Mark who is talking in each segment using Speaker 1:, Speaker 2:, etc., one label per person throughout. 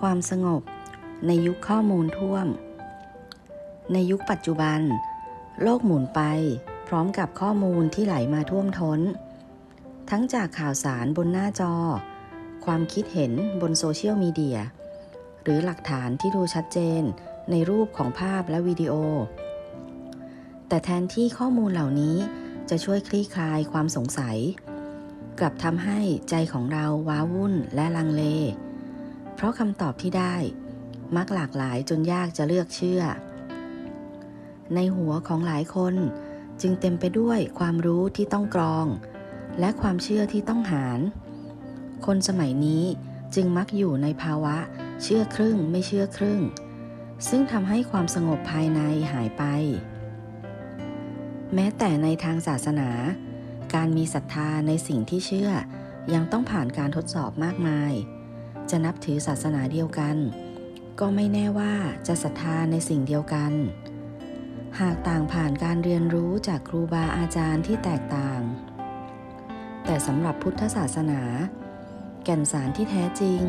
Speaker 1: ความสงบ ในยุคข้อมูลท่วม ในยุคปัจจุบัน โลกหมุนไป พร้อมกับข้อมูลที่ไหลมาท่วมท้น ทั้งจากข่าวสารบนหน้าจอ ความคิดเห็นบนโซเชียลมีเดีย หรือหลักฐานที่ดูชัดเจนในรูปของภาพและวิดีโอ แต่แทนที่ข้อมูลเหล่านี้จะช่วยคลี่คลายความสงสัย กลับทำให้ใจของเราว้าวุ่นและลังเล เพราะคำตอบที่ได้ มักหลากหลายจนยากจะเลือกเชื่อ ในหัวของหลายคนจึงเต็มไปด้วยความรู้ที่ต้องกรอง และความเชื่อที่ต้องหาร คนสมัยนี้จึงมักอยู่ในภาวะเชื่อครึ่งไม่เชื่อครึ่ง ซึ่งทำให้ความสงบภายในหายไป แม้แต่ในทางศาสนา การมีศรัทธาในสิ่งที่เชื่อยังต้องผ่านการทดสอบมากมาย จะนับถือศาสนาเดียวกัน ก็ไม่แน่ว่าจะศรัทธาในสิ่งเดียวกัน หากต่างผ่านการเรียนรู้จากครูบาอาจารย์ที่แตกต่าง แต่สำหรับพุทธศาสนา แก่นสารที่แท้จริง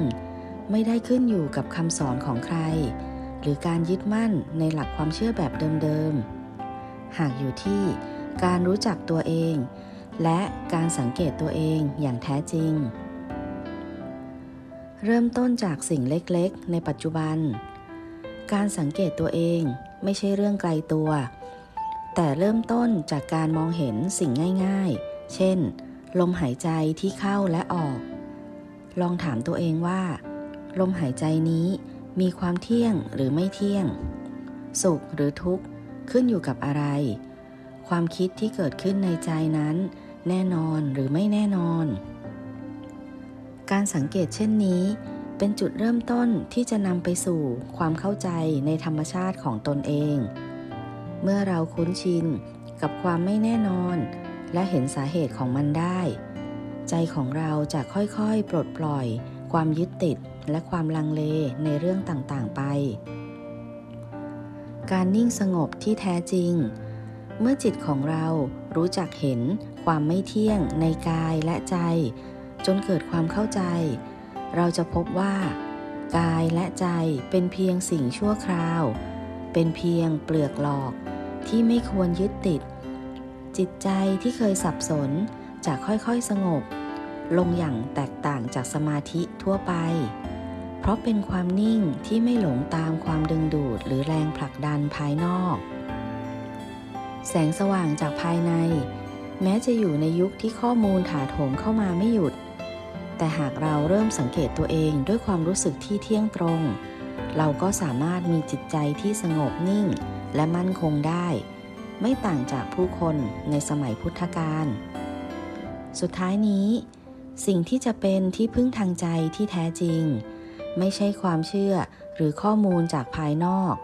Speaker 1: ไม่ได้ขึ้นอยู่กับคำสอนของใคร หรือการยึดมั่นในหลักความเชื่อแบบเดิมๆ หากอยู่ที่การรู้จักตัวเอง และการสังเกตตัวเองอย่างแท้จริง เริ่มต้นจากสิ่งเล็กๆ ในปัจจุบัน การสังเกตตัวเองไม่ใช่เรื่องไกลตัว แต่เริ่มต้นจากการมองเห็นสิ่งง่ายๆ เช่น ลมหายใจที่เข้าและออก ลองถามตัวเองว่า ลมหายใจนี้มีความเที่ยงหรือไม่เที่ยง สุขหรือทุกข์ขึ้นอยู่กับอะไร ความคิดที่เกิดขึ้นในใจนั้น แน่นอนหรือไม่แน่นอน การสังเกตเช่นนี้ เป็นจุดเริ่มต้นที่จะนำไปสู่ความเข้าใจในธรรมชาติของตนเอง เมื่อเราคุ้นชินกับความไม่แน่นอน และเห็นสาเหตุของมันได้ ใจของเราจะค่อยๆ ปลดปล่อย ความยึดติดและความลังเลในเรื่องต่างๆไป การนิ่งสงบที่แท้จริง เมื่อจิตของเรารู้จักเห็นความไม่เที่ยงในกายและใจ จนเกิดความเข้าใจ เราจะพบว่า กายและใจเป็นเพียงสิ่งชั่วคราว เป็นเพียงเปลือกหลอกที่ไม่ควรยึดติด จิตใจที่เคยสับสนจะค่อยๆสงบ ลงอย่างแตกต่างจากสมาธิทั่วไป เพราะเป็นความนิ่งที่ไม่หลงตามความดึงดูดหรือแรงผลักดันภายนอก แสงสว่างจากภายใน แม้จะอยู่ในยุคที่ข้อมูลถาโถมเข้ามาไม่หยุด แต่หากเราเริ่มสังเกตตัวเองด้วยความรู้สึกที่เที่ยงตรง เราก็สามารถมีจิตใจที่สงบนิ่ง และมั่นคงได้ ไม่ต่างจากผู้คนในสมัยพุทธกาลสุดท้ายนี้ สิ่งที่จะเป็นที่พึ่งทางใจที่แท้จริง ไม่ใช่ความเชื่อหรือข้อมูลจากภายนอก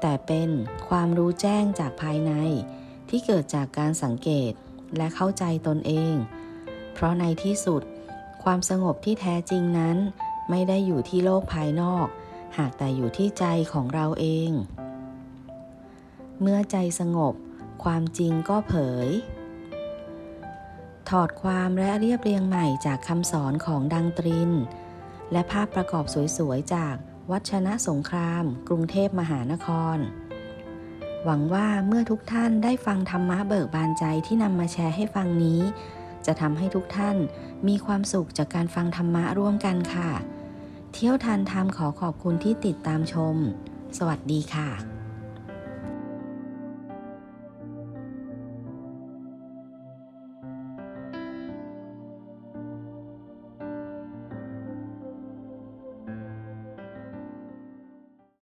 Speaker 1: แต่เป็นความรู้แจ้งจากภายใน ที่เกิดจากการสังเกตและเข้าใจตนเอง เพราะในที่สุด ความสงบที่แท้จริงนั้น ไม่ได้อยู่ที่โลกภายนอก หากแต่อยู่ที่ใจของเราเอง เมื่อใจสงบ ความจริงก็เผย ถอดความและเรียบเรียงใหม่จากคำสอนของดังตริน และภาพประกอบสวยๆ จากวัชนะสงคราม กรุงเทพมหานคร หวังว่าเมื่อทุกท่านได้ฟังธรรมะเบิกบานใจที่นำมาแชร์ให้ฟังนี้ จะทำให้ทุกท่านมีความสุขจากการฟังธรรมะร่วมกันค่ะ เที่ยวทานธรรมขอขอบคุณที่ติดตามชม สวัสดีค่ะ